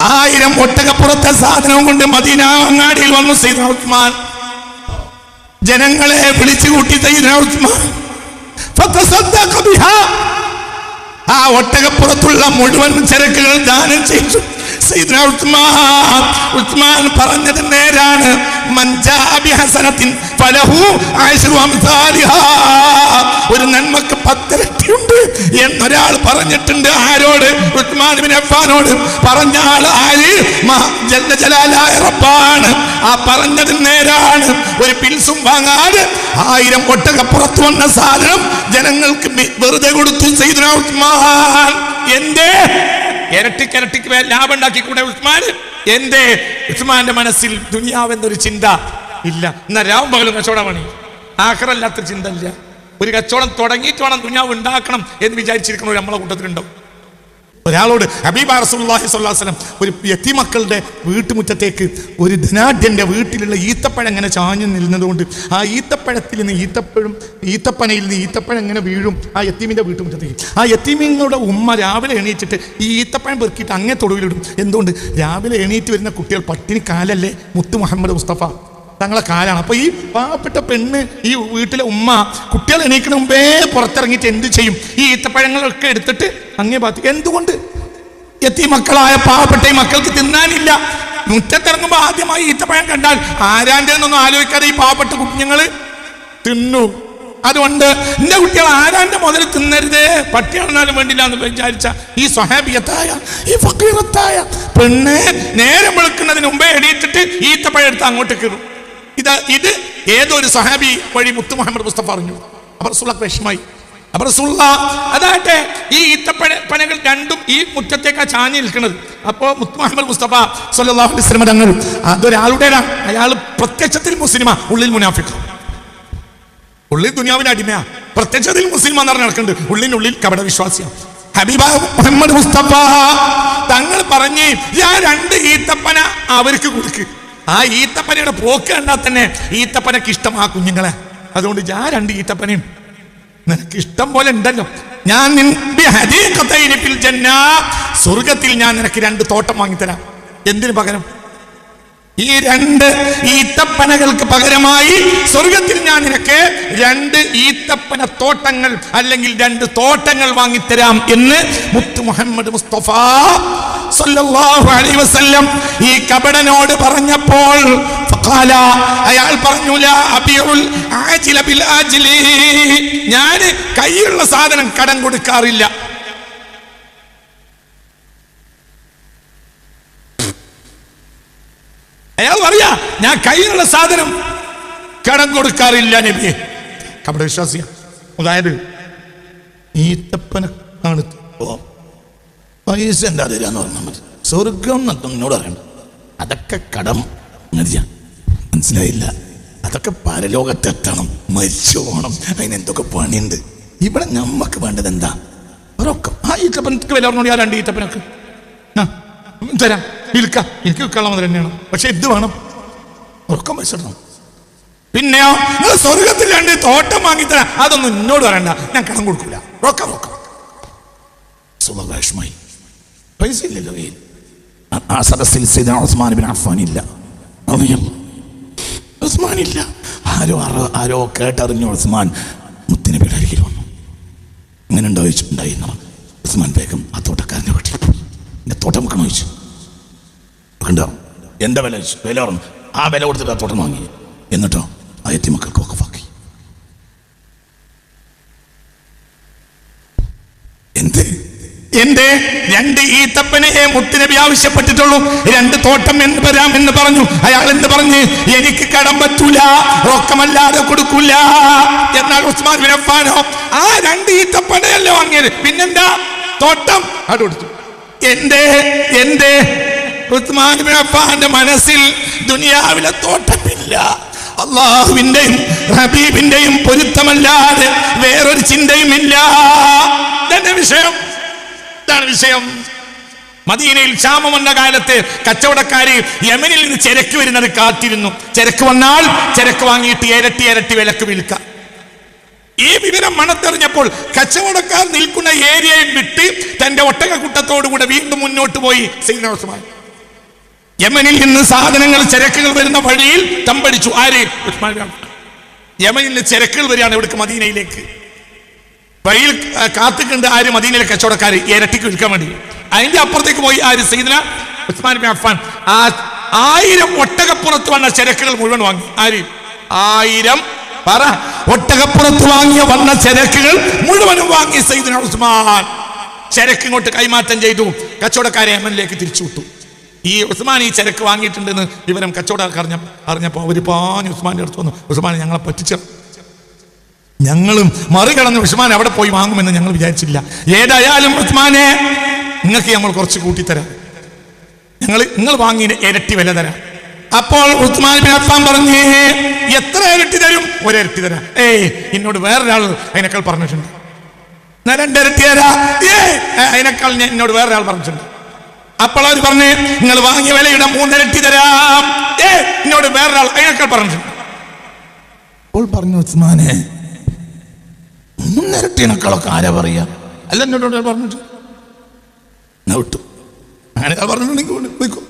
ആയിരം ഒട്ടകപ്പുറത്തെ സാധനവും കൊണ്ട് മദീന അങ്ങാടിയിൽ വന്നു സൈദന ഉസ്മാൻ. ജനങ്ങളെ വിളിച്ചു കൂട്ടി. ആ ഒട്ടകപ്പുറത്തുള്ള മുഴുവൻ ചരക്കുകൾ ദാനം ചെയ്തു. ഉസ്മാൻ. പറഞ്ഞത് നേരാണ്. ഒരു നന്മക്ക് പത്തിരട്ടിയുണ്ട് എന്നൊരാൾ പറഞ്ഞിട്ടുണ്ട് ആരോട്? ഉസ്മാൻ ബിൻ അഫ്ഫാനോട്. പറഞ്ഞ ആൾ ആര്? ജലാലായ റബ്ബാണ്. ആ പറഞ്ഞത് നേരാണ്. ഒരു പിൽസും വാങ്ങാതെ ആയിരം ഒട്ടക പുറത്തു വന്ന സാധനം ജനങ്ങൾക്ക് വെറുതെ കൊടുത്തു ചെയ്തു എന്തേ? ഇരട്ടിക്ക് ഇരട്ടിക്ക് ലാഭം ഉണ്ടാക്കി കൂടെ ഉസ്മാൻ? എന്തേ? ഉസ്മാന്റെ മനസ്സിൽ ദുനിയാവെന്നൊരു ചിന്ത ഇല്ല. എന്നാ രാവും പകലും കച്ചവടമാണ് ആഹ്റല്ലാത്ത ചിന്ത ഇല്ല. ഒരു കച്ചവടം തുടങ്ങിയിട്ട് വേണം ദുനിയാവ് ഉണ്ടാക്കണം എന്ന് വിചാരിച്ചിരിക്കുന്ന ഒരു നമ്മളെ കൂട്ടത്തിലുണ്ടോ ഒരാളോട് ഹബീബ റസൂല്ലാഹി വസല്ലം ഒരു യത്തിമക്കളുടെ വീട്ടുമുറ്റത്തേക്ക് ഒരു ധനാഢ്യന്റെ വീട്ടിലുള്ള ഈത്തപ്പഴം ഇങ്ങനെ ചാഞ്ഞു നിന്നതുകൊണ്ട് ആ ഈത്തപ്പഴത്തിൽ നിന്ന് ഈത്തപ്പഴം ഈത്തപ്പനയിൽ നിന്ന് ഈത്തപ്പഴം ഇങ്ങനെ വീഴും ആ യത്തീമിന്റെ വീട്ടുമുറ്റത്തേക്ക്. ആ യത്തീമിങ്ങളുടെ ഉമ്മ രാവിലെ എണീറ്റിട്ട് ഈ ഈത്തപ്പഴം പെറുക്കിയിട്ട് അങ്ങേ തൊടുവിലിടും. എന്തുകൊണ്ട്? രാവിലെ എണീറ്റ് വരുന്ന കുട്ടികൾ പട്ടിണി കാലല്ലേ മുത്തു മുഹമ്മദ് മുസ്തഫ? തങ്ങളെ കാലാണ്. അപ്പൊ ഈ പാവപ്പെട്ട പെണ്ണ് ഈ വീട്ടിലെ ഉമ്മ കുട്ടികൾ എണീക്കണ മുമ്പേ പുറത്തിറങ്ങിയിട്ട് എന്ത് ചെയ്യും? ഈ ഈത്തപ്പഴങ്ങളൊക്കെ എടുത്തിട്ട് അങ്ങേ ഭാഗത്ത് എന്തുകൊണ്ട്? എത്തി മക്കളായ പാവപ്പെട്ട ഈ മക്കൾക്ക് തിന്നാനില്ല. മുറ്റത്തിറങ്ങുമ്പോൾ ആദ്യമായി ഈത്തപ്പഴം കണ്ടാൽ ആരാന്റെ എന്നൊന്നും ആലോചിക്കാതെ ഈ പാവപ്പെട്ട കുഞ്ഞുങ്ങൾ തിന്നു. അതുകൊണ്ട് എന്റെ കുട്ടികൾ ആരാന്റെ മുതൽ തിന്നരുതേ? പട്ടിയാണെന്നാലും വേണ്ടില്ല എന്ന് വിചാരിച്ച ഈ സ്വഹാബിയത്തായ ഈ ഫക്കീറത്തായ പെണ്ണ് നേരം വെളുക്കുന്നതിന് മുമ്പേ എണീറ്റിട്ട് ഈത്തപ്പഴം എടുത്ത് അങ്ങോട്ട് കയറും ഇത് ഇത് ഏതൊരു സഹാബി വഴി മുത്തു മുഹമ്മദ് മുസ്തഫ പറഞ്ഞു അപ്പൊ റസൂള്ള വിഷമായി അപ്പൊ റസൂള്ള ഈ ഈത്തപ്പഴ പനകൾ രണ്ടും ഈ മുറ്റത്തേക്കാ ചാഞ്ഞ് നിൽക്കുന്നത് അപ്പോ മുത്തു മുഹമ്മദ് മുസ്തഫ സല്ലല്ലാഹു അലൈഹി വസല്ലം തങ്ങൾ അതൊരാളുടേതാണ് അയാൾ പ്രത്യക്ഷത്തിൽ മുസ്ലിമാ ഉള്ളിൽ മുനാഫിക്ക. ഉള്ളിൽ ദുനിയാവിന് അടിമയാ. പ്രത്യക്ഷത്തിൽ മുസ്ലിം എന്ന് നടക്കുന്നുണ്ട് ഉള്ളിനുള്ളിൽ കപട വിശ്വാസിയാണ് ഹബീബ മുഹമ്മദ് മുസ്തഫ തങ്ങൾ പറഞ്ഞ് ഞാൻ രണ്ട് ഈത്തപ്പന അവർക്ക് കൊടുക്ക്. ആ ഈത്തപ്പനയുടെ പോക്ക് കണ്ടാൽ തന്നെ ഈത്തപ്പനക്ക് ഇഷ്ടം ആ കുഞ്ഞുങ്ങളെ. അതുകൊണ്ട് ഞാൻ രണ്ട് ഈത്തപ്പനയും. നിനക്ക് ഇഷ്ടം പോലെ ഉണ്ടല്ലോ. ഞാൻ നിന്റെ. സ്വർഗത്തിൽ ഞാൻ നിനക്ക് രണ്ട് തോട്ടം വാങ്ങിത്തരാം. എന്തിനു പകരം? ഈ രണ്ട് ഈത്തപ്പനകൾക്ക് പകരമായി സ്വർഗത്തിൽ ഞാൻ നിനക്ക് രണ്ട് ഈത്തപ്പന തോട്ടങ്ങൾ അല്ലെങ്കിൽ രണ്ട് തോട്ടങ്ങൾ വാങ്ങിത്തരാം എന്ന് മുത്ത് മുഹമ്മദ് മുസ്തഫ വസല്ലം ഈ കപടനോട് പറഞ്ഞപ്പോൾ അയാൾ പറഞ്ഞു ലാ അബിഉൽ ആജില ബിൽ ആജിലി. ഞാൻ കൈയുള്ള സാധനം കടം കൊടുക്കാറില്ല. അയാൾ പറയാ ഞാൻ കയ്യിലുള്ള സാധനം കടം കൊടുക്കാറില്ല നബിയെ കപട വിശ്വാസിയ. അതായത് ഈത്തപ്പന ആണ് പൈസ എന്താ തരാന്ന് പറഞ്ഞാൽ മതി. സ്വർഗം എന്നോട് അറിയണം അതൊക്കെ കടം. മനസ്സിലായില്ല. അതൊക്കെ പരലോകത്തെത്തണം മരിച്ചു പോകണം അതിനെന്തൊക്കെ പണിയുണ്ട്? ഇവിടെ നമ്മക്ക് വേണ്ടത് എന്താ? ഒരൊക്കെ ആ ഈത്തപ്പനക്ക് വില പറഞ്ഞോളി ആ രണ്ട് തരാം. വിൽക്ക എനിക്ക് വിൽക്കാനുള്ള മുതൽ തന്നെയാണ്. പക്ഷെ ഇത് വേണം. ഉറക്കം വെച്ചിടണം. നിങ്ങൾ സ്വർഗത്തിൽ രണ്ട് തോട്ടം വാങ്ങിത്തരാം അതൊന്നും എന്നോട് പറയണ്ട. ഞാൻ കടം കൊടുക്കില്ല റൊക്കം റൊക്കം സുഖവിഷമായി പൈസ ഇല്ലല്ലോ കയ്യിൽ ആ- സദസ്സിൽ സൈദന ഉസ്മാൻ ബിൻ അഫ്ഫാൻ ഇല്ല. അറിയാം. ഉസ്മാൻ ഇല്ല. ആരോ ആരോ കേട്ടറിഞ്ഞു ഉസ്മാൻ മുത്തിനെ പേടരികിൽ വന്നു. അങ്ങനെ ഉണ്ടായിട്ടുണ്ടായിരുന്നു ഉസ്മാൻ ബേഗം ആ തോട്ടക്കാരനെ വീട്ടിൽ എന്റെ തോട്ടം വെക്കണം ചോദിച്ചു കണ്ടോ? എന്താ വില ചോദിച്ചു? വില പറഞ്ഞു ആ വില കൊടുത്തിട്ട് ആ തോട്ടം വാങ്ങി. എന്നിട്ടോ? ആ എത്തി മക്കൾക്ക് വക്കഫാക്കി എന്ത്? എന്റെ രണ്ട് ഈത്തപ്പനെ മുത്തുനബി ആവശ്യപ്പെട്ടിട്ടുള്ളൂ. രണ്ട് തോട്ടം എന്ന് വരാം എന്ന് പറഞ്ഞു. അയാൾ എന്ത് പറഞ്ഞ്? എനിക്ക് കടം പറ്റൂല. റോക്കമല്ലാതെ കൊടുക്കൂല. എന്നാൽ ഉസ്മാൻ ആ രണ്ട് ഈത്തപ്പനയല്ലേ വാങ്ങിയത്? പിന്നെന്താ? തോട്ടം. അത് എന്റെ എന്റെ. ഉസ്മാൻ ബിൻ അഫ്ഫാന്റെ മനസ്സിൽ ദുനിയാവിലെ തോട്ടമില്ല അള്ളാഹുവിന്റെയും റബീബിന്റെയും പൊരുത്തമല്ലാതെ വേറൊരു ചിന്തയും ഇല്ല. വിഷയം? ഇതാണ് വിഷയം. മദീനയിൽ ക്ഷാമം വന്ന കാലത്ത് കച്ചവടക്കാര് യമനിൽ നിന്ന് ചരക്ക് വരുന്നത് കാത്തിരുന്നു. ചരക്ക് വന്നാൽ ചരക്ക് വാങ്ങിയിട്ട് ഇരട്ടി ഇരട്ടി വിലക്ക് വിൽക്കാം. ഈ വിവരം മണത്തെറിഞ്ഞപ്പോൾ കച്ചവടക്കാർ നിൽക്കുന്ന ഏരിയയിൽ വിട്ട് തന്റെ ഒട്ടകക്കൂട്ടത്തോടുകൂടെ വീണ്ടും മുന്നോട്ട് പോയി സൈദന ഉസ്മാൻ യമനിൽ നിന്ന് സാധനങ്ങൾ ചരക്കുകൾ വരുന്ന വഴിയിൽ തമ്പടിച്ചു. ആര്? യമനിൽ നിന്ന് ചരക്കുകൾ വരികയാണ് ഇവിടേക്ക് മദീനയിലേക്ക്. വഴിയിൽ കാത്തുകണ്ട് ആര് മദീനയിലെ കച്ചവടക്കാർ ഇരട്ടിക്ക് വിൽക്കാൻ വേണ്ടി. അതിന്റെ അപ്പുറത്തേക്ക് പോയി ആര്? സൈദന ഉസ്മാൻ ബിൻ അഫ്ഫാൻ ആ ആയിരം ഒട്ടകപ്പുറത്ത് വന്ന ചരക്കുകൾ മുഴുവൻ വാങ്ങി. ആര്? ആയിരം പറ. ഒട്ടകപ്പുറത്ത് വാങ്ങിയ വന്ന ചരക്കുകൾ മുഴുവനും വാങ്ങി സൈദിന ഉസ്മാൻ. ചരക്ക് ഇങ്ങോട്ട് കൈമാറ്റം ചെയ്തു. കച്ചവടക്കാരെ യമനിലേക്ക് തിരിച്ചു വിട്ടു. ഈ ഉസ്മാൻ ഈ ചരക്ക് വാങ്ങിയിട്ടുണ്ടെന്ന് വിവരം കച്ചവടക്കാർ അറിഞ്ഞ അറിഞ്ഞപ്പോൾ അവർ പാഞ്ഞ് ഉസ്മാന്റെ അടുത്ത് വന്നു. ഉസ്മാൻ ഞങ്ങളെ പറ്റിച്ചു. ഞങ്ങളും മറികടന്ന് ഉസ്മാൻ അവിടെ പോയി വാങ്ങുമെന്ന് ഞങ്ങൾ വിചാരിച്ചില്ല. ഏതായാലും ഉസ്മാനെ നിങ്ങൾക്ക് നമ്മൾ കുറച്ച് കൂട്ടിത്തരാം. ഞങ്ങൾ നിങ്ങൾ വാങ്ങിയ ഇരട്ടി വില തരാം. അപ്പോൾ ഉസ്മാൻ ബിൻ അഫ്ഫാൻ പറഞ്ഞേ എത്ര ഇരട്ടി തരും? ഒരിരട്ടി തരാം. ഏയ് എന്നോട് വേറൊരാൾ അതിനേക്കാൾ പറഞ്ഞിട്ടുണ്ട്. ഞാൻ തരാ. ഏ അതിനേക്കാൾ ഞാൻ എന്നോട് വേറൊരാൾ പറഞ്ഞിട്ടുണ്ട്. അപ്പോൾ അവർ പറഞ്ഞു നിങ്ങൾ വാങ്ങിയ വിലയുടെ മൂന്നിരട്ടി തരാം. ഏ എന്നോട് വേറൊരാൾ അതിനേക്കാൾ പറഞ്ഞിട്ടുണ്ട്. അപ്പോൾ പറഞ്ഞു ഉസ്മാനെ മൂന്നിരട്ടിനേക്കാളൊക്കെ ആരാ പറയാ? അല്ല എന്നോട് പറഞ്ഞിട്ട് വിട്ടു. അങ്ങനെ പറഞ്ഞിട്ടുണ്ടെങ്കിൽ പോയിക്കോ.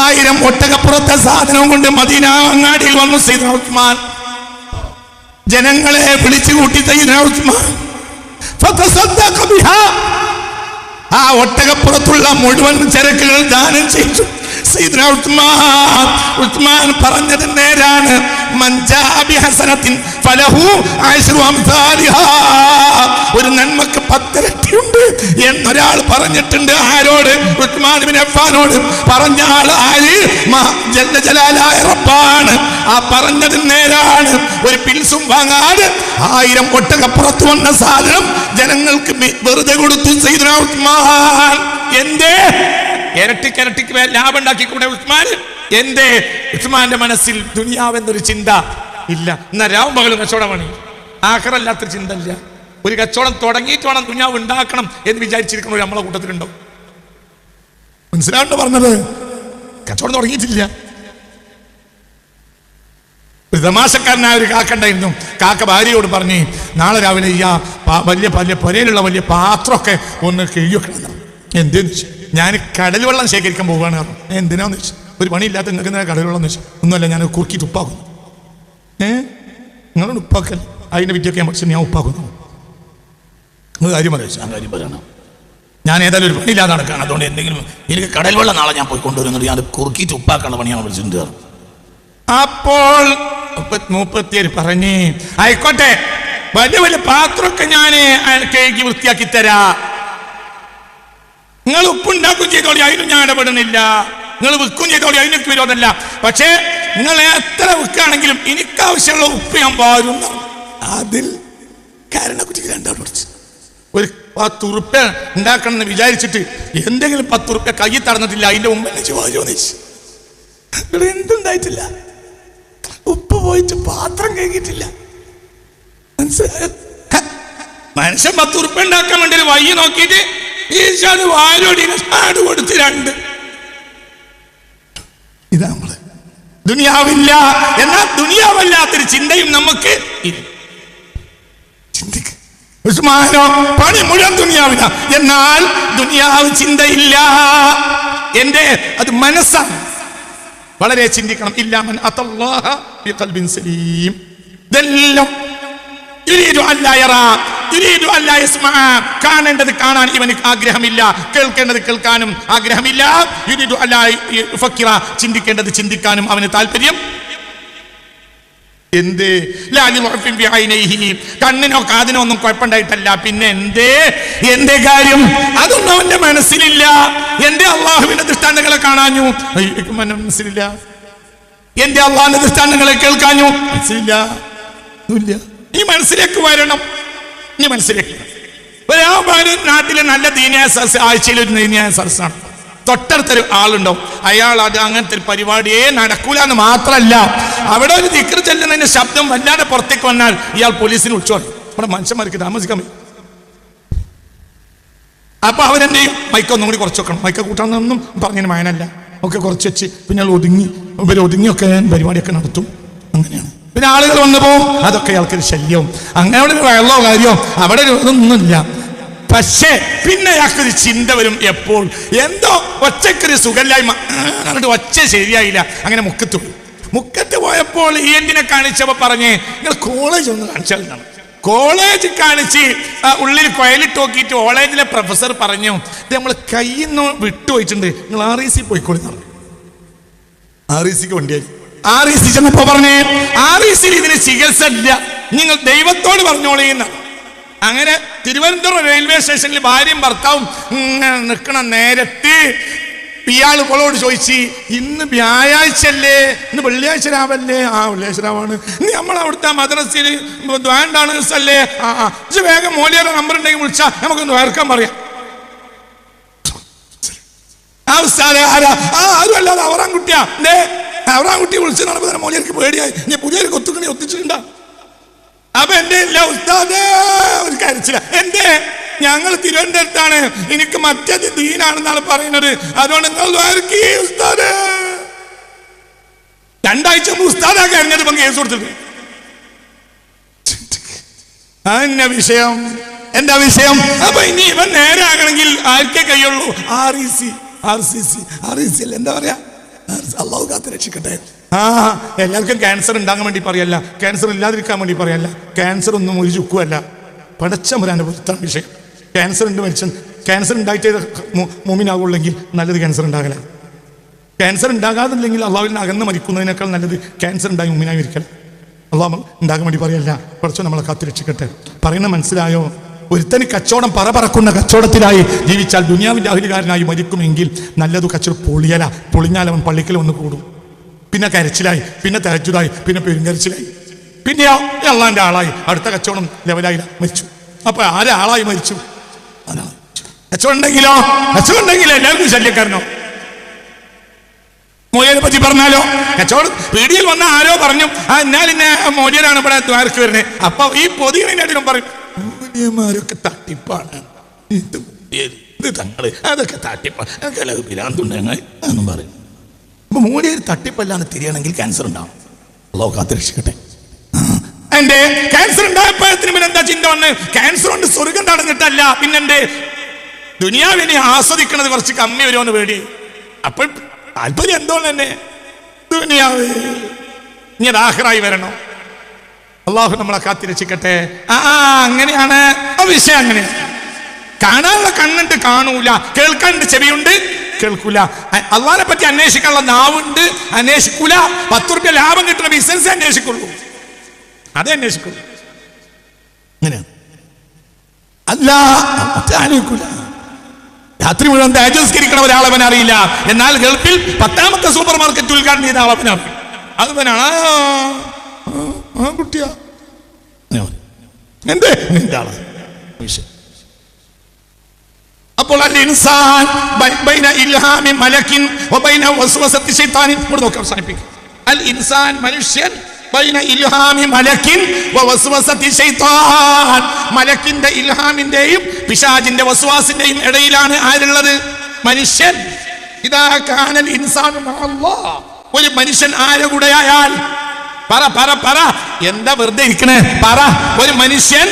ആയിരം ഒട്ടകപ്പുറത്തെ സാധനം കൊണ്ട് മദീന അങ്ങാടിയിൽ വന്നു സീതാ ഉസ്മാൻ. ജനങ്ങളെ വിളിച്ചു കൂട്ടി ആ ഒട്ടകപ്പുറത്തുള്ള മുഴുവൻ ചരക്കുകൾ ദാനം ചെയ്തു. നേരാണ്. ഒരു നന്മക്ക് പറഞ്ഞിട്ടുണ്ട് ആരോട്? ഉസ്മാൻ ബിൻ അഫ്ഫാനോട്. പറഞ്ഞ ആൾ ആര്? റബ്ബാണ്. ആ പറഞ്ഞത് നേരാണ്. ഒരു പിൽസും വാങ്ങാതെ ആയിരം ഒട്ടകപ്പുറത്ത് വന്ന സാധനം ജനങ്ങൾക്ക് വെറുതെ കൊടുത്തു ചെയ്തു എന്തേ? ഇരട്ടിക്ക് ഇരട്ടിക്ക് ലാഭം ഉണ്ടാക്കിക്കൂടെ ഉസ്മാൻ? എന്തേ? ഉസ്മാന്റെ മനസ്സിൽ ദുനിയാവെന്നൊരു ചിന്ത ഇല്ല. എന്നാ രാവും പകലും കച്ചവടമാണ്. പണി ചിന്ത ഇല്ല ഒരു കച്ചവടം തുടങ്ങിയിട്ട് വേണം ദുനിയാവ് ഉണ്ടാക്കണം എന്ന് വിചാരിച്ചിരിക്കുന്ന ഒരു നമ്മളെ കൂട്ടത്തിലുണ്ടോ മനസ്സിലാണ്ടോ പറഞ്ഞത്? കച്ചവടം തുടങ്ങിയിട്ടില്ല. ഒരു തമാശക്കാരനായ ഒരു കാക്കണ്ടായിരുന്നു കാക്ക ഭാര്യയോട് പറഞ്ഞു നാളെ രാവിലെ ഈ വലിയ വലിയ പുരയിലുള്ള വലിയ പാത്രമൊക്കെ ഒന്ന് കിഴിയൊക്കെ എന്തെന്ന് വെച്ചു ഞാൻ കടൽ വെള്ളം ശേഖരിക്കാൻ പോവുകയാണ് കാരണം. "ഏ, എന്തിനാന്ന് വെച്ചു? ഒരു പണിയില്ലാത്ത നിങ്ങൾക്ക് എന്തിനാ കടൽ വെള്ളം വെച്ചു? ഒന്നുമല്ല ഞാൻ കുറുക്കിയിട്ട് ഉപ്പാക്കുന്നു ഏ? നിങ്ങളോട് ഉപ്പാക്കൽ. അതിന്റെ വിദ്യയൊക്കെ ഞാൻ പക്ഷെ ഞാൻ ഉപ്പാക്കുന്നു നിങ്ങൾ കാര്യം പറയാം. ഞാൻ കാര്യം പറയണം. ഞാൻ ഏതായാലും ഒരു പണിയില്ലാതെ നടക്കുകയാണ്. അതുകൊണ്ട് എന്തെങ്കിലും എനിക്ക് കടൽ വെള്ളം നാളെ ഞാൻ പോയി കൊണ്ടുവരുന്നുണ്ട്. ഞാൻ കുറുക്കിയിട്ട് ഉപ്പാക്കാനുള്ള പണിയാണ് വിളിച്ചിട്ടുണ്ട്. അപ്പോൾ മുപ്പത്തിയേര് പറഞ്ഞേ. ആയിക്കോട്ടെ. വലിയ വലിയ പാത്രമൊക്കെ ഞാൻ കേക്ക് വൃത്തിയാക്കി തരാ. നിങ്ങൾ ഉപ്പുണ്ടാക്കും ചെയ്തോളി അതിനും ഞാൻ ഇടപെടുന്നില്ല. നിങ്ങൾ വിൽക്കും ചെയ്തോളി അതിനൊക്കെ വിരോധമല്ല. പക്ഷേ നിങ്ങൾ എത്ര വിൽക്കുകയാണെങ്കിലും എനിക്ക് ആവശ്യമുള്ള ഉപ്പ് ഞാൻ പാരും അതിൽ കാരണക്കുറ്റിക്ക് രണ്ടാൾ പഠിച്ചു ഒരു പത്ത് ഉറുപ്പ്യ ഉണ്ടാക്കണം എന്ന് വിചാരിച്ചിട്ട് എന്തെങ്കിലും പത്ത് ഉറുപ്പ്യ കൈ തടഞ്ഞിട്ടില്ല അതിന്റെ മുമ്പ് എന്നെ ചോദിച്ചു. എന്തുണ്ടായിട്ടില്ല ഉപ്പ് പോയിട്ട് പാത്രം കഴുകിയിട്ടില്ല. മനസ്സിലായോ? മനുഷ്യൻ പത്ത് ഉറുപ്പ ഉണ്ടാക്കാൻ വേണ്ടി ഒരു വയ്യ നോക്കിയിട്ട് ഈശാന് വാരോടിനെ ആട് കൊടുത്ത് രണ്ട്. ഇതാ നമ്മൾ. ദുനിയാവില്ല എന്നാ ദുനിയാവല്ലാത്തൊരു ചിന്തയും നമുക്ക് ഉസ്മാനോ പണി മുഴുവൻ ദുനിയാവില്ല എന്നാൽ ദുനിയാവ് ചിന്തയില്ല. എന്റെ അത് മനസ്സാണ്. വളരെ ചിന്തിക്കണം. ഇല്ലാമൻ അതല്ലാഹ ബിഖൽബിൻ സലീം. ഇതെല്ലാം കാണേണ്ടത് കാണാൻ ഇവന് ആഗ്രഹമില്ല. കേൾക്കേണ്ടത് കേൾക്കാനും ആഗ്രഹമില്ല. ചിന്തിക്കേണ്ടത് ചിന്തിക്കാനും അവന് താല്പര്യം എന്തേ? കണ്ണിനോ കാതിനോ ഒന്നും കുഴപ്പമുണ്ടായിട്ടല്ല. പിന്നെ എന്തേ? എന്തേ കാര്യം? അതൊന്നും അവന്റെ മനസ്സിലില്ല. എന്റെ അള്ളാഹുവിന്റെ ദൃഷ്ടാന്തങ്ങളെ കാണാഞ്ഞു. മനസ്സിലില്ല. എന്റെ അള്ളാഹിന്റെ ദൃഷ്ടാന്തങ്ങളെ കേൾക്കാഞ്ഞു. മനസ്സിലില്ല. നീ മനസ്സിലേക്ക് വരണം. നീ മനസ്സിലേക്ക് ഒരാ നാട്ടിലെ നല്ല ദീനിയായ സദസ് ആഴ്ചയിൽ ഒരു ദീനിയായ സദസ്സാണ് തൊട്ടടുത്തൊരു ആളുണ്ടോ അയാൾ അത് അങ്ങനത്തെ ഒരു പരിപാടിയേ നടക്കൂല എന്ന് മാത്രമല്ല അവിടെ ഒരു ദിക്കർ ചെല്ലുന്നതിന്റെ ശബ്ദം വല്ലാതെ പുറത്തേക്ക് വന്നാൽ ഇയാൾ പോലീസിന് വിളിച്ചോ അവിടെ മനുഷ്യന്മാർക്ക് താമസിക്കാൻ പറ്റും അപ്പൊ അവരെന്ത് ചെയ്യും? മൈക്ക് ഒന്നും കൂടി കുറച്ച് വെക്കണം. മൈക്ക് കൂട്ടാന്നൊന്നും പറഞ്ഞതിന് മയനല്ല. ഒക്കെ കുറച്ച് വെച്ച് പിന്നെ ഒതുങ്ങി. ഇവർ ഒതുങ്ങിയൊക്കെ പരിപാടിയൊക്കെ നടത്തും. അങ്ങനെയാണ്. പിന്നെ ആളുകൾ വന്നു പോകും. അതൊക്കെ അയാൾക്കൊരു ശല്യവും. അങ്ങനെ അവിടെ ഒരു വെള്ളമോ കാര്യമോ അവിടെ ഒരു ഇതൊന്നുമില്ല. പക്ഷേ പിന്നെ അയാൾക്കൊരു ചിന്ത വരും എപ്പോൾ? എന്തോ ഒച്ചക്കൊരു സുഖമില്ലായ്മ. എന്നിട്ട് ഒച്ച ശരിയായില്ല. അങ്ങനെ മുക്കത്തു പോയി. മുക്കത്ത് പോയപ്പോൾ ഈ എന്തിനെ കാണിച്ചപ്പോ പറഞ്ഞ് നിങ്ങൾ കോളേജ് ഒന്ന് കാണിച്ചാൽ കോളേജ് കാണിച്ച് ഉള്ളിൽ കൊയലിട്ട് നോക്കിയിട്ട് കോളേജിലെ പ്രൊഫസർ പറഞ്ഞു ഇത് നമ്മൾ കയ്യിൽ നിന്ന് വിട്ടുപോയിട്ടുണ്ട് നിങ്ങൾ ആർ ഇ സി പോയിക്കോളി പറഞ്ഞു. ആർ ഇ സിക്ക് വണ്ടിയായി. ആർ ഇ സി ചെന്നപ്പോ പറഞ്ഞേ ആർ ഇ സിയിൽ ഇതിന് ചികിത്സ ഇല്ല നിങ്ങൾ ദൈവത്തോട് പറഞ്ഞോളീ എന്നാണ് അങ്ങനെ തിരുവനന്തപുരം റെയിൽവേ സ്റ്റേഷനിൽ ഭാര്യയും ഭർത്താവും ഇങ്ങനെ നിൽക്കണ നേരത്ത് ഇയാൾ ഇവളോട് ചോദിച്ച് ഇന്ന് വ്യാഴാഴ്ച അല്ലേ ഇന്ന് വെള്ളിയാഴ്ച രാവല്ലേ? ആ വെള്ളിയാഴ്ച രാവാണ്. നമ്മൾ അവിടുത്തെ മദ്രസയിൽ വേണ്ടാണ് അല്ലേ ആ ആ. വേഗം മോലിയുടെ നമ്പർ ഉണ്ടെങ്കിൽ വിളിച്ചാൽ നമുക്കൊന്ന് വേർക്കാൻ പറയാം. ആ ഉസ്താദെ ആരാ? ആ അതുമല്ലാതെ അവറാൻ കുട്ടിയാ ദേ അവറാൻ കുട്ടി വിളിച്ചു നടപ്പോ മോലിയർക്ക് പേടിയായി. നീ പുതിയൊരു കൊത്തുക്കണി ഒത്തിച്ചിട്ടുണ്ടാ. അപ്പൊ എന്റെ ഇല്ല ഉസ്താദേ കരച്ചില്ല എന്റെ ഞങ്ങൾ തിരുവനന്തപുരത്താണ്. എനിക്ക് മറ്റേത് ദീനാണെന്നാണ് പറയുന്നത്. അതുകൊണ്ട് നിങ്ങൾ ഉസ്താദേ. രണ്ടാഴ്ച ഉസ്താദാ കരഞ്ഞത് കേസ് കൊടുത്തിട്ട്. അതെന്നെ വിഷയം? എന്താ വിഷയം? അപ്പൊ ഇനി ഇവൻ നേരെ ആകണമെങ്കിൽ ആർക്കേ കഴിയുള്ളൂ R E C R C C R E C എന്താ പറയാ? അള്ളാഹു രക്ഷിക്കട്ടെ ആ എല്ലാവർക്കും ക്യാൻസർ ഉണ്ടാകാൻ വേണ്ടി പറയല്ല. ക്യാൻസർ ഇല്ലാതിരിക്കാൻ വേണ്ടി പറയല്ല. ക്യാൻസർ ഒന്നും ഒരു ചുക്കുമല്ല. പടച്ചമുരാന്റെ പുറത്താണ് വിഷയം. ക്യാൻസർ ഉണ്ട് മരിച്ച ക്യാൻസർ ഉണ്ടായിട്ടേ മുമ്മിനാകുള്ളെങ്കിൽ നല്ലത് ക്യാൻസർ ഉണ്ടാകല. ക്യാൻസർ ഉണ്ടാകാതില്ലെങ്കിൽ അള്ളാഹുവിൽ അകന്ന് മരിക്കുന്നതിനേക്കാൾ നല്ലത് ക്യാൻസർ ഉണ്ടായി മുമ്മിനായി ഇരിക്കൽ അള്ളാഹ് ഉണ്ടാകാൻ വേണ്ടി പറയല്ല. കുറച്ച് നമ്മളെ കാത്തു രക്ഷിക്കട്ടെ. പറയുന്ന മനസ്സിലായോ? ഒരുത്തന് കച്ചവടം പറ പറക്കുന്ന കച്ചവടത്തിലായി ജീവിച്ചാൽ ദുനിയാവിന്റെ അഹിലുകാരനായി മരിക്കുമെങ്കിൽ നല്ലത് കച്ചവടം പൊളിയല. പൊളിഞ്ഞാൽ അവൻ പള്ളിക്കൽ ഒന്ന് കൂടും. പിന്നെ കരച്ചിലായി പിന്നെ തരച്ചുതായി പിന്നെ പെരുങ്കരച്ചിലായി. പിന്നെ അള്ളാന്റെ ആളായി. അടുത്ത കച്ചവടം ലെവലായി മരിച്ചു. അപ്പൊ ആരാളായി മരിച്ചു? അതാണ് കച്ചവടം ഉണ്ടെങ്കിലോ? കച്ചവടം ഉണ്ടെങ്കിലോ എല്ലാവർക്കും ശല്യക്കാരനോ? മോലിയെ പറ്റി പറഞ്ഞാലോ? കച്ചവടം പീടിയിൽ വന്ന ആരോ പറഞ്ഞു ആ എന്നാൽ ഇന്നെ മോലിയനാണ് ഇവിടെ ദ്വാരക്ക് വരുന്നത് അപ്പൊ ഈ പൊതുവിനും പറയും മോലിയന്മാരൊക്കെ തട്ടിപ്പാണ്. ഇത് മോലിയര്, ഇത് തങ്ങൾ. അതൊക്കെ തട്ടിപ്പാണ് അതൊക്കെ പിരാന്തുണ്ടെങ്കിൽ എന്നും പറയും. അപ്പൊ മോലിയർ തട്ടിപ്പല്ലാന്ന് തിരിയണമെങ്കിൽ ക്യാൻസർ ഉണ്ടാവും അല്ലോ കാത്ത് രക്ഷിക്കട്ടെ. എന്റെ ക്യാൻസർ ഉണ്ടായപ്പോഴത്തിന് പിന്നെ എന്താ ചിന്ത വന്ന്? ക്യാൻസർ കൊണ്ട് സ്വർഗം തടഞ്ഞിട്ടല്ല. പിന്നെന്റെ ദുനിയാവിനെ ആസ്വദിക്കണത് കുറച്ച് കമ്മി വരുമെന്ന് പേടി. അപ്പോൾ താല്പര്യം എന്തോന്ന് തന്നെ? ദുനിയാവ് ഇനി ആഹ്റായി വരണോ? അള്ളാഹു നമ്മളെ കാത്തിരക്ഷിക്കട്ടെ. ആ അങ്ങനെയാണ്. ആ വിഷയം അങ്ങനെയാണ് കാണാനുള്ള കണ്ണുണ്ട് കാണൂല. കേൾക്കാനുണ്ട് ചെവിയുണ്ട് കേൾക്കൂല. അള്ളാഹിനെ പറ്റി അന്വേഷിക്കാനുള്ള നാവുണ്ട് അന്വേഷിക്കൂല. പത്ത് റുപ്യ ലാഭം കിട്ടുന്ന ബിസിനസ് അന്വേഷിക്കുള്ളൂ. അതേ അന്വേഷിക്കുള്ളൂ. അല്ല രാത്രി മുഴുവൻ തേജസ്കരിക്കണ അവൻ അറിയില്ല. എന്നാൽ ഗൾഫിൽ പത്താമത്തെ സൂപ്പർ മാർക്കറ്റ് ഉദ്ഘാടനം ചെയ്ത ആളെ അവൻ അറിയും. അത് അവനാണ്. ആ, കുട്ടിയാ ഞാൻ. എന്തേ? നിന്റെ ആളാ വിഷയം. അപ്പോൾ അൽ ഇൻസാൻ ബൈന ഇൽഹാമി മലക്കിൻ വബൈന വസ്വസത്തി ശൈത്താനിൻ. ഇവിടെ നോക്കാം അവസാനിപ്പിക്കും. അൽ ഇൻസാൻ മനുഷ്യൻ ബൈന ഇൽഹാമി മലക്കിൻ ശൈത്താൻ. മലക്കിന്റെ ഇൽഹാമിന്റെയും പിശാജിന്റെ വസ്വാസിന്റെയും ഇടയിലാണ് ആരുള്ളത്? മനുഷ്യൻ. ഇതാ കാനൽ ഇൻസാൻ ഒരു മനുഷ്യൻ ആരെ കൂടെയായാൽ പറ പറ പറ. എന്താ വെറുതെ ഇരിക്കണേ? പറ. ഒരു മനുഷ്യൻ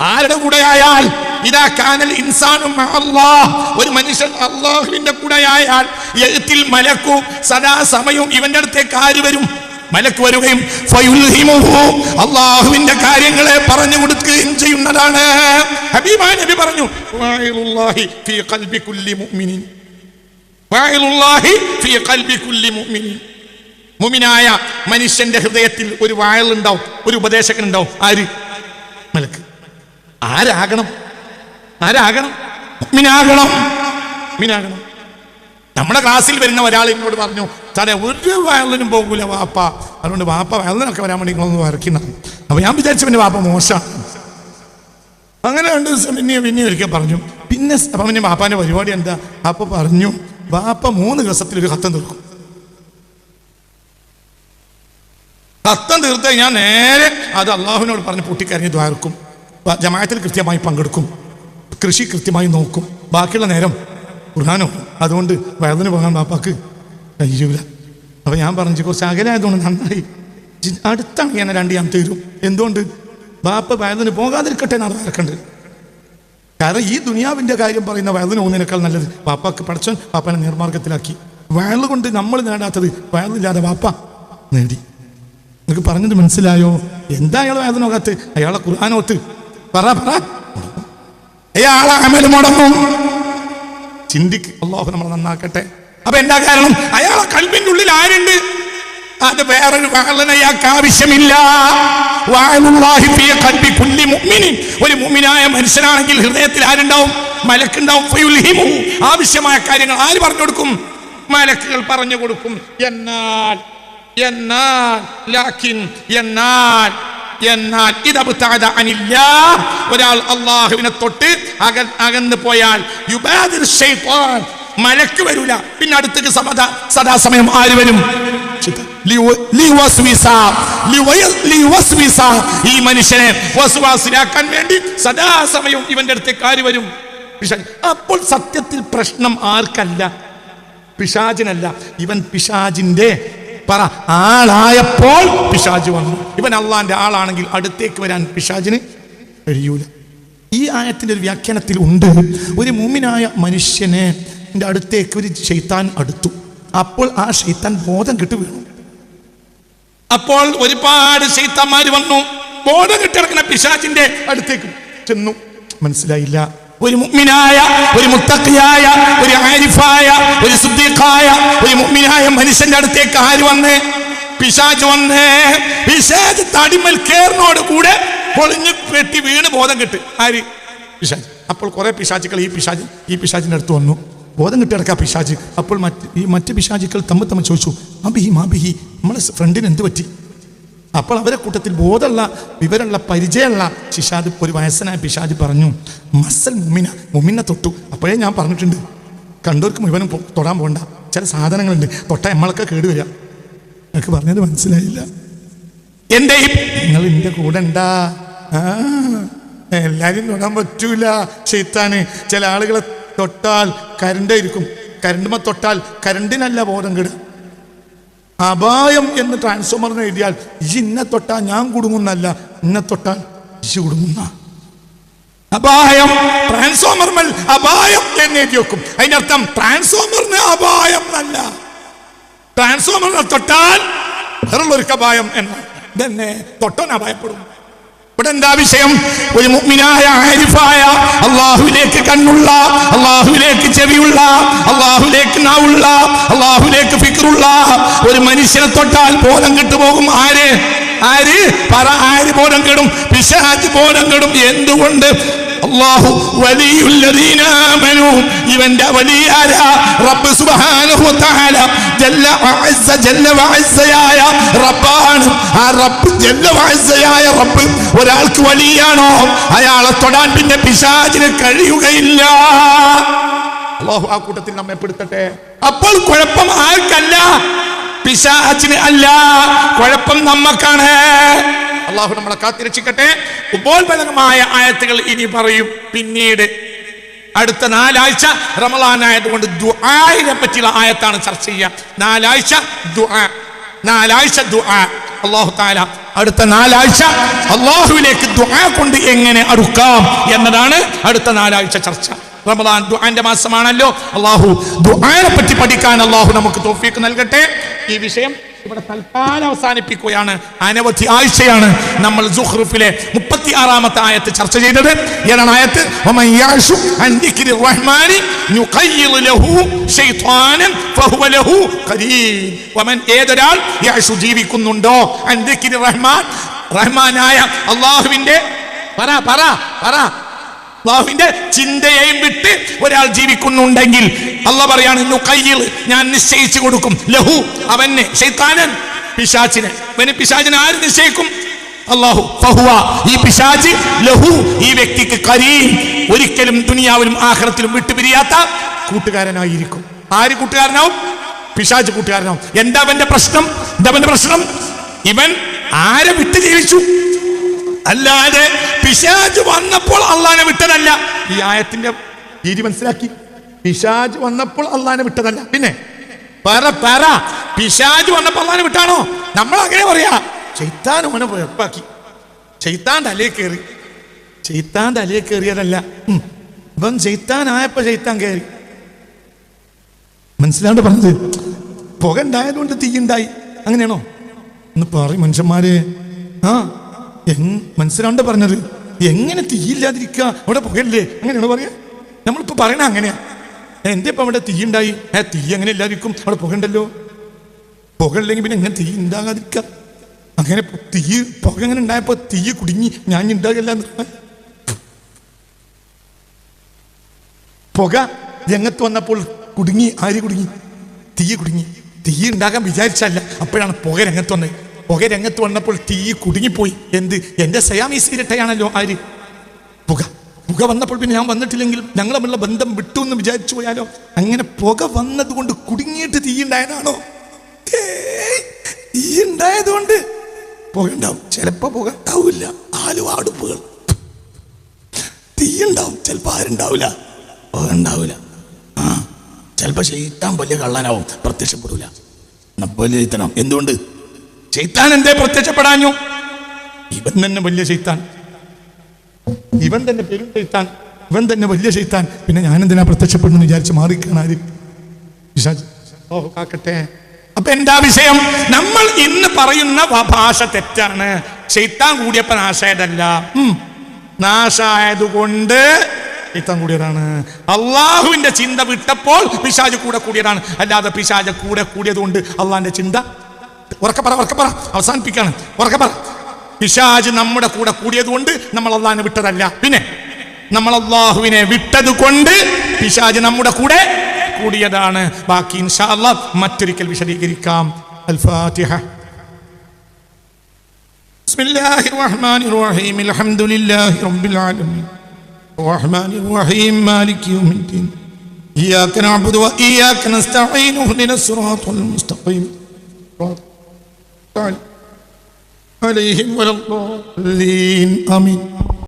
ആരുടെ കൂടെ ഇതാ കാനൽ ഇൻസാനും ഒരു മനുഷ്യൻ അള്ളാഹുവിന്റെ കൂടെയായാൽ എഴുത്തിൽ മലക്കു സദാ സമയവും ഇവന്റെ അടുത്തേക്ക് ആര് വരും? മലക്ക് വരികയും അള്ളാഹുവിന്റെ കാര്യങ്ങളെ പറഞ്ഞു കൊടുക്കുകയും ചെയ്യുന്നതാണ്. ഹബീബായ നബി പറഞ്ഞു ഫീ ഖൽബി കുല്ലി മുഅ്മിനിൻ. ഫീ ഖൽബി കുല്ലി മുഅ്മിനിൻ. മുമിനായ മനുഷ്യന്റെ ഹൃദയത്തിൽ ഒരു വായലുണ്ടാവും ഒരു ഉപദേശകൻ ഉണ്ടാവും ആര്? മലക്ക്. ആരാകണം? ആരാകണം? മുഅ്മിനാകണം മുഅ്മിനാകണം നമ്മുടെ ക്ലാസ്സിൽ വരുന്ന ഒരാൾ എന്നോട് പറഞ്ഞു സാറേ ഒരു വയലിനും പോകൂല വാപ്പ. അതുകൊണ്ട് വാപ്പ വയലിനൊക്കെ വരാൻ വേണ്ടി നിങ്ങളൊന്ന് വരയ്ക്കുന്ന അപ്പൊ ഞാൻ വിചാരിച്ചു പിന്നെ വാപ്പ മോശമാണ്. അങ്ങനെ രണ്ട് ദിവസം പിന്നെ പിന്നെ ഒരിക്കൽ പറഞ്ഞു പിന്നെ അപ്പൊ പിന്നെ വാപ്പാന്റെ പരിപാടി എന്താ? അപ്പൊ പറഞ്ഞു വാപ്പ മൂന്ന് ദിവസത്തിൽ ഒരു കത്തം തീർക്കും. കത്തം തീർത്ത് ഞാൻ നേരെ അത് അള്ളാഹുവിനോട് പറഞ്ഞ് പൊട്ടിക്കരഞ്ഞ് ദ്വാർക്കും ജമായത്തിൽ കൃത്യമായി പങ്കെടുക്കും. കൃഷി കൃത്യമായി നോക്കും. ബാക്കിയുള്ള നേരം ഖുർഹാനോ അതുകൊണ്ട് വയറിന് പോകാൻ ബാപ്പാക്ക് കഴിയൂല. അപ്പൊ ഞാൻ പറഞ്ഞു കുറച്ച് അകലായതുകൊണ്ട് നന്നായി. അടുത്താണ് ഞാൻ രണ്ട് ഞാൻ തീരും. എന്തുകൊണ്ട്? ബാപ്പ വയറിന് പോകാതിരിക്കട്ടെ എന്നാണ് വരക്കേണ്ടത് കാരണം ഈ ദുനിയാവിന്റെ കാര്യം പറയുന്ന വയറിന് പോകുന്നതിനേക്കാൾ നല്ലത് ബാപ്പാക്ക് പഠിച്ചോൻ ബാപ്പനെ നിർമാർഗത്തിലാക്കി. വയറുകൊണ്ട് കൊണ്ട് നമ്മൾ നേടാത്തത് വയറില്ലാതെ ബാപ്പ നേടി. നിങ്ങൾക്ക് പറഞ്ഞത് മനസ്സിലായോ? എന്താ അയാൾ വേദനോകത്ത് അയാളെ ഖുർആാനോത്ത് പറ പറ. അയാളെ മുടങ്ങും. ചിന്തിക്ക്. അള്ളാഹു നമ്മളെ നന്നാക്കട്ടെ. അപ്പൊ എന്താ കാരണം? അയാളെ കൽബിന്റെ ഉള്ളിൽ ആരുണ്ട്? അത് വേറൊരു വാളന് അയാൾക്ക് ആവശ്യമില്ല. ഒരു മുഅ്മിനായ മനുഷ്യനാണെങ്കിൽ ഹൃദയത്തിൽ ആരുണ്ടാവും? മലക്കുണ്ടാവും. ആവശ്യമായ കാര്യങ്ങൾ ആര് പറഞ്ഞു കൊടുക്കും? മലക്കുകൾ പറഞ്ഞു കൊടുക്കും. എന്നാൽ എന്നാൽ ലാക്കിൻ എന്നാൽ എന്നാൽ ഇതബുത്താത അനില്ല. ഒരാൾ അള്ളാഹുവിനെ തൊട്ട് അക അകന്ന് പോയാൽ യുബാദിർ ശൈത്വാൻ മലക്ക് വരൂല. പിന്നെ അടുത്തേക്ക് സമത സദാസമയം ആര് വരും. ഈ മനുഷ്യനെ വസുവാസിലാക്കാൻ വേണ്ടി സദാസമയം ഇവന്റെ അടുത്തേക്ക് ആര് വരും. അപ്പോൾ സത്യത്തിൽ പ്രശ്നം ആർക്കല്ല? പിശാചിനല്ല. ഇവൻ പിശാജിന്റെ പറ ആളായപ്പോൾ പിശാജ് വന്നു. ഇവൻ അള്ളാന്റെ ആളാണെങ്കിൽ അടുത്തേക്ക് വരാൻ പിശാജിന് കഴിയൂല. ഈ ആയത്തിന്റെ ഒരു വ്യാഖ്യാനത്തിൽ ഉണ്ട് ഒരു മൂമിനായ മനുഷ്യനെ അടുത്തേക്ക് ഒരു ശൈത്താൻ അടുത്തു. അപ്പോൾ ആ ശൈത്താൻ ബോധം കിട്ടു വീണു. അപ്പോൾ ഒരുപാട് ശൈത്താന്മാര് വന്നു. ബോധം കിട്ടിടക്കുന്ന പിശാചിന്റെ അടുത്തേക്ക് ചെന്നു. മനസ്സിലായില്ല. ഒരു മുഗ്മിനായ ഒരു മുത്തക്കിയായ ഒരു ആരിഫായ ഒരു സുദ്ദീഖായ ഒരു മുഗ്മിനായ മനുഷ്യന്റെ അടുത്തേക്ക് ആര് വന്ന്? പിശാജ് വന്ന്. പിശാജ് തടിമൽ കേറിനോട് കൂടെ പൊളിഞ്ഞ് പെട്ടി വീണ് ബോധം കിട്ടി. ആര്? പിശാജ് അപ്പോൾ കുറെ പിശാചുക്കൾ ഈ പിശാജ് ഈ പിശാജിന്റെ അടുത്ത് വന്നു. ബോധം കിട്ടി കിട്ടിടക്കാ പിശാജ് അപ്പോൾ മറ്റ് ഈ മറ്റ് പിശാചുക്കൾ തമ്മിൽ തമ്മിൽ ചോദിച്ചു അബിഹി മാബിഹി നമ്മളെ ഫ്രണ്ടിന് എന്ത് പറ്റി? അപ്പോൾ അവരെ കൂട്ടത്തിൽ ബോധമുള്ള വിവരമുള്ള പരിചയമുള്ള ശിഷാദ് ഒരു വയസ്സനായ പിശാജ് പറഞ്ഞു മസൽ മുമിന മുമിനെ തൊട്ടു. അപ്പോഴേ ഞാൻ പറഞ്ഞിട്ടുണ്ട് കണ്ടവർക്ക് മുഴുവനും തൊടാൻ പോകണ്ട ചില സാധനങ്ങളുണ്ട് തൊട്ട നമ്മളൊക്കെ കേടുവരിക എനിക്ക് പറഞ്ഞത് മനസ്സിലായില്ല. എന്റെ നിങ്ങൾ എന്റെ കൂടെ ഉണ്ടാ. എല്ലാരും തൊടാൻ പറ്റൂല ചെയ്ത്താന് ചില ആളുകളെ തൊട്ടാൽ കരണ്ടായിരിക്കും കരണ്ടുമ്പോ തൊട്ടാൽ കരണ്ടിനല്ല ബോധം കെടും. അപായം എന്ന് ട്രാൻസ്ഫോമറിന് എഴുതിയാൽ ഈ ഇന്നെ ഞാൻ കുടുങ്ങുന്നല്ല ഇന്നെ തൊട്ടാൽ കുടുങ്ങുന്ന. അപായം ട്രാൻസ്ഫോമർമൽ അപായം എന്ന് എഴുതി വെക്കും. അതിനർത്ഥം ട്രാൻസ്ഫോമറിന് അപായം എന്നല്ല ട്രാൻസ്ഫോമറിനെ തൊട്ടാൽ വേറുള്ളൊരു അപായം എന്ന്. തന്നെ തൊട്ടോൻ അപായപ്പെടും. ഇവിടെ എന്താ വിഷയം? ഒരു മുഗ്മിനായ ആരിഫായ അള്ളാഹുലേക്ക് കണ്ണുള്ള അള്ളാഹുലേക്ക് ചെവിയുള്ള അള്ളാഹുലേക്ക് നാവുള്ള അള്ളാഹുലേക്ക് ഫിക്റുള്ള ഒരു മനുഷ്യനെ തൊട്ടാൽ ബോധം കെട്ടുപോകും. ആര്? ആര്? പറ ആര് ബോധം കെടും? പിശാജ് ബോധം കെടും. എന്തുകൊണ്ട്? അള്ളാഹു ഇവന്റെ വലിയ റബ്ബ് സുബ്ഹാനഹു വ തആല റബ്ബാണ്. ആ റബ്ബ് റബ്ബ് ഒരാൾക്ക് വലിയാണോ? അയാളെ തൊടാൻ പിന്നെ പിശാചിന് കഴിയുകയില്ല. അള്ളാഹു ആ കൂട്ടത്തിൽ നമ്മെ പെടുത്തട്ടെ. അപ്പോൾ കുഴപ്പം ആർക്കല്ല? പിശാചിന് അല്ല. കുഴപ്പം നമ്മക്കാണ്. അള്ളാഹു നമ്മളെ കാത്തിരക്ഷിക്കട്ടെ. ഉപോത്ബലകമായ ആയത്തുകൾ ഇനി പറയും. പിന്നീട് അടുത്ത നാലാഴ്ച റമലാൻ ആയതുകൊണ്ട് ദുആനെ പറ്റിയുള്ള ആയത്താണ് ചർച്ച ചെയ്യുക. നാലാഴ്ച ദുആ. നാലാഴ്ച ദുആ. അള്ളാഹു താല അടുത്ത നാലാഴ്ച അള്ളാഹുവിലേക്ക് ദുആ കൊണ്ട് എങ്ങനെ അടുക്കാം എന്നതാണ് അടുത്ത നാലാഴ്ച ചർച്ച. റമദാൻ ദുആന്റെ മാസമാണല്ലോ. അള്ളാഹു ദുആനെ പറ്റി പഠിക്കാൻ അള്ളാഹു നമുക്ക് തോഫീക്ക് നൽകട്ടെ. ഈ വിഷയം ഇവിടെ തൽക്കാലം അവസാനിപ്പിക്കുകയാണ്. അനവധി ആഴ്ചയാണ് നമ്മൾ സുഹ്റുഫിലെ ഇരുപത്തി ആറാമത്തെ ആയത്ത് ചർച്ച ചെയ്തത്. ഏതാണ് ആയത്ത്? ഏതൊരാൾ ജീവിക്കുന്നുണ്ടോ? റഹ്മാൻ. റഹ്മാനായ അള്ളാഹുവിന്റെ പറ പറ പറ. ചിന്തയെയും വിട്ട് ഒരാൾ ജീവിക്കുന്നുണ്ടെങ്കിൽ അല്ല പറയാണ് കയ്യിൽ ഞാൻ നിശ്ചയിച്ചു കൊടുക്കും. ലഹു അവന് പിശാചിനെ. പിശാച്ചിനെ പിശാചിനെ ആര് നിശ്ചയിക്കും? അള്ളാഹു ഫഹുവ ഈ പിശാച് ലഹു ഈ വ്യക്തിക്ക് കരീം. ഒരിക്കലും ദുനിയാവിലും ആഖിറത്തിലും വിട്ടുപിരിയാത്ത കൂട്ടുകാരനായിരിക്കും. ആര് കൂട്ടുകാരനാവും? പിശാജ് കൂട്ടുകാരനാവും. എന്താ അവന്റെ പ്രശ്നം? എന്താ അവന്റെ പ്രശ്നം? ഇവൻ ആരെ വിട്ട് ജീവിച്ചു? അല്ലാതെ പിശാജ് വന്നപ്പോൾ അള്ളാനെ വിട്ടതല്ല. ഈ ആയത്തിന്റെ രീതി മനസ്സിലാക്കി. പിശാജ് വന്നപ്പോൾ അള്ളാനെ വിട്ടതല്ല. പിന്നെ? പറ പറ. പിശാജ് വന്നപ്പോൾ അള്ളാനെ വിട്ടാണോ? നമ്മൾ അങ്ങനെ പറയാ. ചെയ്ത്താൻ അവനെ ഉറപ്പാക്കി ചെയ്ത്താൻ തലേ കയറി. ചെയ്ത്താൻ തലേ കയറിയതല്ല. ഇപ്പം ഇപ്പം ചെയ്ത്താനായപ്പോ ചെയ്ത്താൻ കയറി. മനസ്സിലാണ്ട് പറഞ്ഞത്? പുക ഉണ്ടായതുകൊണ്ട് തീ ഉണ്ടായി അങ്ങനെയാണോ? എന്ന് പറയും മനുഷ്യന്മാര്. ആ മനസ്സിലാണ്ട് പറഞ്ഞത്? എങ്ങനെ തീയില്ലാതിരിക്കുക അവിടെ പുകയില്ലേ? അങ്ങനെയാണോ പറയാ? നമ്മളിപ്പോ പറയണ അങ്ങനെയാ. എന്റെ ഇപ്പൊ അവിടെ തീ ഉണ്ടായി ഏ തീ അങ്ങനെ ഇല്ലാതിരിക്കും? അവിടെ പുക ഉണ്ടല്ലോ. പുക ഇല്ലെങ്കിൽ പിന്നെ എങ്ങനെ തീ ഉണ്ടാകാതിരിക്കുക അങ്ങനെ തീ പുക എങ്ങനെ ഉണ്ടായപ്പോ തീ കുടുങ്ങി. ഞാൻ ഉണ്ടാകില്ല പുക രംഗത്ത് വന്നപ്പോൾ കുടുങ്ങി ആര് കുടുങ്ങി. തീ കുടുങ്ങി. തീ ഉണ്ടാകാൻ വിചാരിച്ചല്ല. അപ്പോഴാണ് പുക രംഗത്ത് വന്നത്. പുക രംഗത്ത് വന്നപ്പോൾ തീ കുടുങ്ങിപ്പോയി. എന്ത്? എന്റെ സയാമീസ് ഇരട്ടയാണല്ലോ ആര്? പുക. പുക വന്നപ്പോൾ പിന്നെ ഞാൻ വന്നിട്ടില്ലെങ്കിൽ ഞങ്ങൾ തമ്മിലുള്ള ബന്ധം വിട്ടു എന്ന് വിചാരിച്ചു പോയാലോ? അങ്ങനെ പുക വന്നത് കൊണ്ട് കുടുങ്ങിയിട്ട് തീ ഉണ്ടായതാണോ? തീ ഉണ്ടായതുകൊണ്ട് പുക ചിലപ്പോൾ ചിലപ്പോ പുക ഉണ്ടാവില്ല ആലുവ അടുപ്പുകൾ തീയുണ്ടാവും. ചിലപ്പോൾ ആരുണ്ടാവില്ല. പുക ഉണ്ടാവില്ല ആ ചിലപ്പോൾ ചെയ്ത്താൻ വലിയ കള്ളനാവും. പ്രത്യക്ഷപ്പെടില്ല വലിയ ചെയ്ത്തണം എന്തുകൊണ്ട്? ചെയ്ത്താൻ എന്തേ പ്രത്യക്ഷപ്പെടാഞ്ഞു? ഇവൻ തന്നെ വലിയ ചെയ്ത്താൻ ഇവൻ തന്നെ പെരും ചെയ്ത്താൻ ഇവൻ തന്നെ വലിയ ചെയ്ത്താൻ പിന്നെ ഞാൻ എന്തിനാ പ്രത്യക്ഷപ്പെടുന്നു വിചാരിച്ച് മാറിക്കാണ് ആര് പിശാച്. ഓ കാക്കട്ടെ. അപ്പൊ എന്താ വിഷയം? നമ്മൾ ഇന്ന് പറയുന്ന ഭാഷ തെറ്റാണ്. ചെയ്ത്താൻ കൂടിയപ്പോ നാശായതല്ല. നാശായതുകൊണ്ട് ചെയ്ത്താൻ കൂടിയതാണ്. അള്ളാഹുവിന്റെ ചിന്ത വിട്ടപ്പോൾ പിശാജ് കൂടെ കൂടിയതാണ്. അല്ലാതെ പിശാജ് കൂടെ കൂടിയത് കൊണ്ട് അള്ളാഹിന്റെ ചിന്ത ഉറക്കെ പറ ഉറക്കെ പറ. അവസാനിപ്പിക്കാണ്. ഉറക്കെ പറ. പിശാജ് നമ്മുടെ കൂടെ കൂടിയത് കൊണ്ട് നമ്മൾ അള്ളാഹിനെ വിട്ടതല്ല. പിന്നെ നമ്മൾ അള്ളാഹുവിനെ വിട്ടത് കൊണ്ട് പിശാജ് നമ്മുടെ കൂടെ കൂടിയതാണ് ബാക്കി ഇൻഷാ അള്ളാഹ് മറ്റൊരിക്കൽ വിശദീകരിക്കാം അൽ ഫാത്തിഹ بسم الله الرحمن الرحيم الحمد لله رب العالمين الرحمن الرحيم مالك يوم الدين إياك نعبد وإياك نستعين اهدنا الصراط المستقيم صراط عليهم ولا الضالين آمين